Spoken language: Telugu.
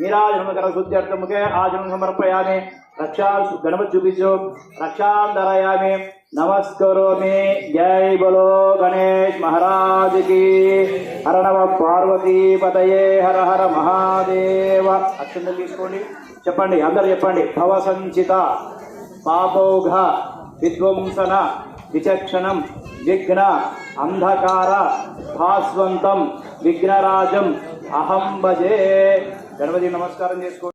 నీరాజనమకర శుద్ధ్యర్థముఖే ఆజనం సమర్పయామి రక్షా గణపతి చూపించు రక్షాంతరయామి నమస్కరోమి జై బలో గణేష్ మహారాజుకి హరణవ హర నమ పార్వతీ పదయే హర హర మహాదేవ అక్షంతలు తీసుకోండి చెప్పండి అందరు చెప్పండి భవ సంచిత పాపౌఘ విధ్వంసన విచక్షణం విఘ్న అంధకార భాస్వంతం విఘ్నరాజం అహం భజే. గణపతి నమస్కారం చేసుకో